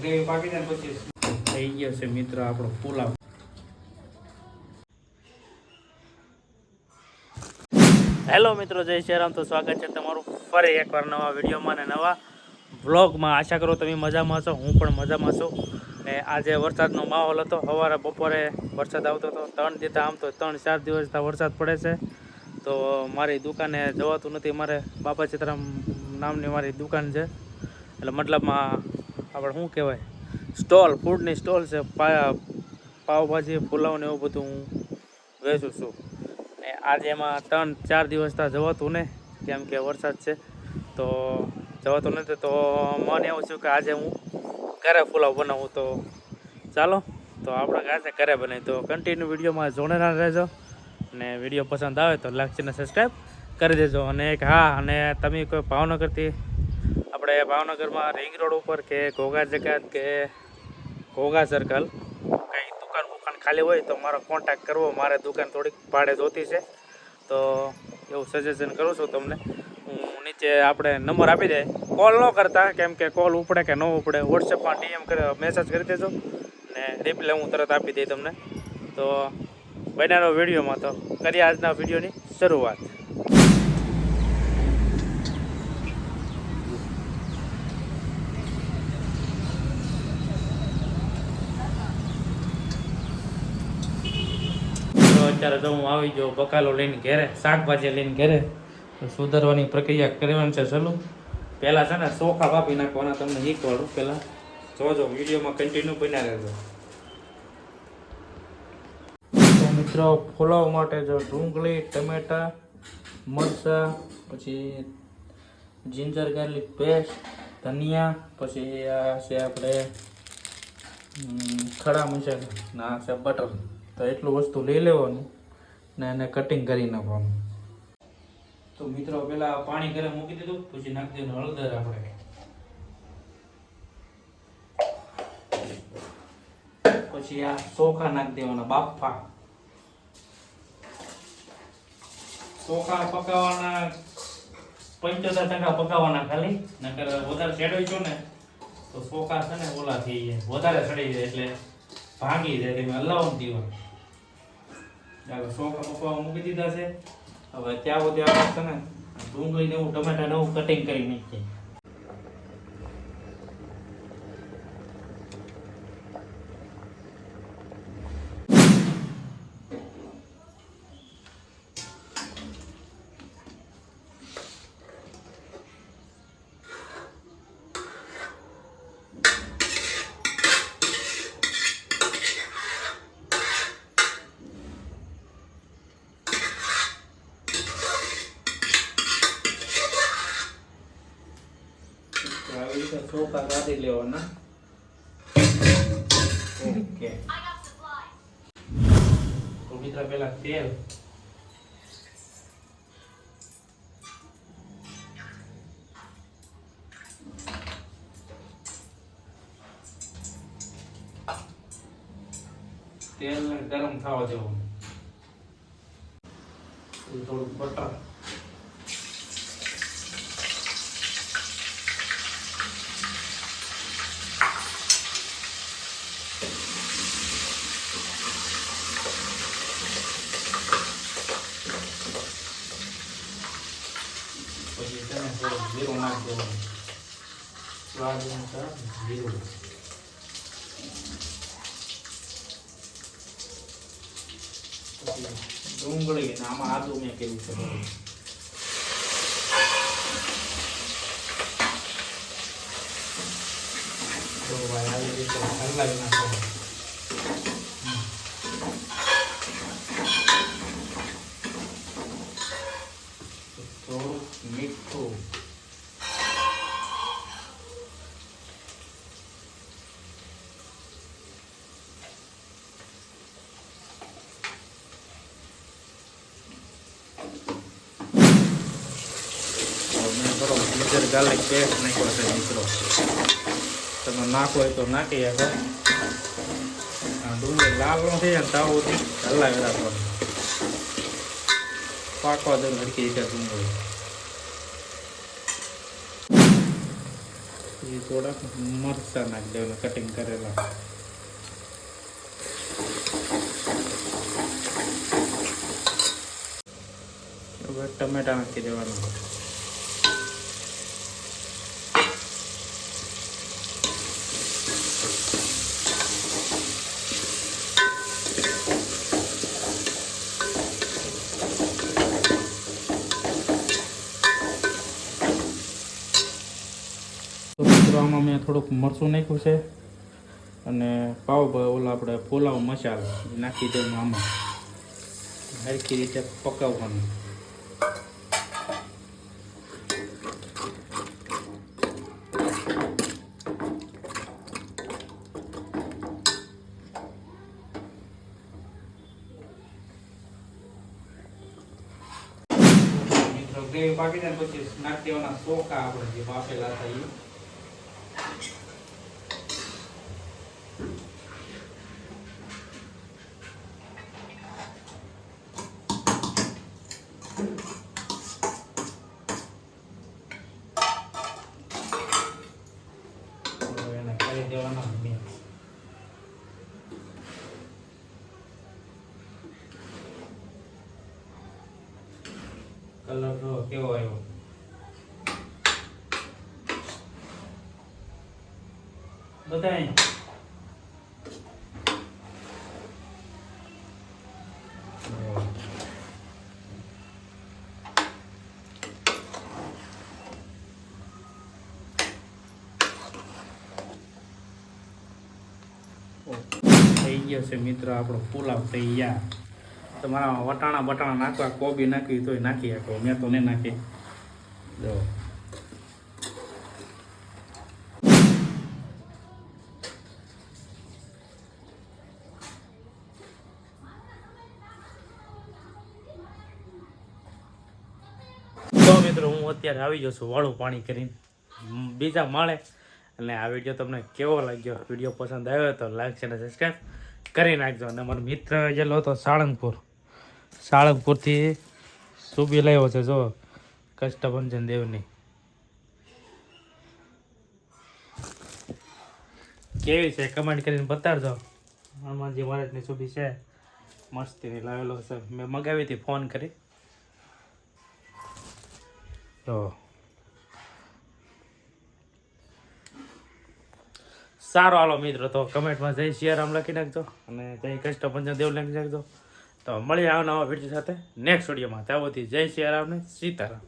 Gravy પાકી જાય પછી થઈ ગયો છે મિત્ર આપણો પુલાવ. હેલો મિત્રો, જય શ્રીરામ. તો સ્વાગત છે તમારું ફરી એકવાર નવા વિડીયોમાં અને નવા વ્લોગમાં. આશા કરો તમે મજામાં છો હું પણ મજામાં છું. ને આજે વરસાદનો માહોલ હતો. સવારે બપોરે વરસાદ આવતો હતો. ત્રણ દીધા આમ તો ત્રણ ચાર દિવસથી વરસાદ પડે છે. તો મારી દુકાને જવાતું નથી. મારે બાપા ચિત્રામ નામની મારી દુકાન છે. એટલે મતલબમાં આપણે શું કહેવાય? સ્ટોલ, ફૂડની સ્ટોલ છે પાવભાજી પુલાવ ને એવું બધું હું વેચું છું. ને આજે એમાં ત્રણ, ચાર દિવસ ત્યાં જવાતું ને, કેમ કે વરસાદ છે, તો જવાતું નથી, તો મને એવું થયું કે આજે હું ઘરે પુલાવ બનાવું, તો ચાલો, તો આપણે આજે ઘરે બનાવી, તો કન્ટિન્યુ વિડીયોમાં જોડેલા રહેજો. અને વીડિયો પસંદ આવે તો લાઈક ને સબસ્ક્રાઈબ કરી દેજો. અને એક હા, અને તમે કોઈ ભાવનગરથી આપણે ભાવનગરમાં રિંગ રોડ ઉપર કે ઘોઘા જગત કે ઘોઘા સર્કલ કંઈ દુકાન બુકાન ખાલી હોય તો મારો કોન્ટેક કરવો. મારે દુકાન થોડીક ભાડે જોતી છે. તો એવું સજેશન કરું છું તમને. હું નીચે આપણે નંબર આપી દે. કોલ ન કરતા, કેમ કે કોલ ઉપડે કે ન ઉપડે વોટ્સએપમાં ડીએમ મેસેજ કરી દેજો. ને રિપ્લે હું તરત આપી દઈ તમને. તો બન્યાનો વિડીયોમાં તો. કરીએ આજના વિડીયોની શરૂઆત તો અત્યારે તો આવી ગયો બકાલો લઈને ઘેરે, શાકભાજી લઈને ઘેરે. સુધારવાની પ્રક્રિયા કરવાની છે ચાલુ. પહેલાં છે ને ચોખા કાપી નાખવાના, તમને શીખવાડું પહેલાં જોજો, વિડીયોમાં કન્ટિન્યુ બન્યા રહેજો. મિત્રો ફુલાવ માટે જો ડુંગળી, ટમેટા, મરચાં, પછી જિંજર ગાર્લિક પેસ્ટ ધનિયા, પછી આ છે આપણે ખડા મસાલા. ના છે બટર તો એટલું વસ્તુ લઈ લેવાનું ને એને કટિંગ કરી નાખવાનું. તો મિત્રો, પેલા પાણી ગરમ મૂકી દીધું, પછી નાખી દેવાનું હળદર આપણે. પછી આ ચોખા નાખી દેવાના, બાફા. ચોખા પકાવવાના પંચોતેર ટકા પકાવવાના ખાલી, નકર વધારે છો ને, તો ચોખા છે ને ઓલા થઈ જાય. વધારે સડી જાય એટલે ભાંગી જાય તમે હલાવો ને ચોખા પકાવવા મૂકી દીધા છે. હવે ત્યાં આવે છે ને ડુંગળી ને એવું ટમેટા ને હું કટિંગ કરી નાખીએ તો આવી રીતે ચોખા કાઢી લેવાના ઓકે. તો મિત્ર પેલા તેલ. તેલ ગરમ થવા દેવું. થોડું બટર પછી તેને થોડું જીરું નાખી દેવાનું સ્વાદ અનુસાર જીરું ડુંગળી ને આમાં આદુ મેં કેવું છે ભાઈ, આવી રીતે હલાવી નાખવાનું થોડુંક મીઠું મેં કરો જીંજર ગાર્લિક પેસ્ટ નાખ્યો છે મિત્રો. તમે નાખો તો નાખી શકો. ડુંગળી લાલ નો થઈ જાય તાવ હલાવી રાખવાનું. પાકવા દે હરકી રીતે એ થોડાક મરચા નાખી દેવાના કટિંગ કરેલા. ટમેટા નાખી દેવાના. તો આમાં મેં થોડુંક મરચું નાખ્યું છે અને પાવ ઓલા આપણે પોલાવ મસાલો નાખી દઉં આમાં. સરખી રીતે પકાવવાનું. ગ્રેવી પાકી પછી નાખી દેવાના ચોખા આપણે જે બાફેલા હતા એ હવે એને કરી દેવાના મિક્સ કલર જો કેવો આવ્યો? બતાય થઈ ગયો છે મિત્ર આપણો પુલાવ તૈયાર. તમારા વટાણા બટાણા નાખવા, કોબી નાખવી તોય નાખી શકો મેં તો નહીં નાખી. જો. મિત્રો, હું અત્યારે આવી જાઉં છું વાળું પાણી કરીને. બીજા માળે. અને આ વીડિયો તમને કેવો લાગ્યો? વીડિયો પસંદ આવ્યો તો લાઈક અને સબસ્ક્રાઈબ કરી નાખજો. અને મારો મિત્ર ગયેલો હતો સાળંગપુર સાળંગપુરથી સુબી લાવ્યો છે, જો. કષ્ટભંજન દેવની. કેવી છે? કમેન્ટ કરીને બતાડજો. હનુમાનજી મહારાજની સુબી છે. મસ્તીની લાવેલો છે. મેં મગાવી હતી, ફોન કરી. તો. સારો હાલો મિત્રો, તો કમેન્ટમાં જય શિયારામ લખી નાખજો અને જય કષ્ટભંજન દેવ લખી નાખજો. તો મળીએ આવનારા વીડિયો સાથે નેક્સ્ટ વિડીયોમાં ત્યાં સુધી જય સિયારામ ને સીતારામ.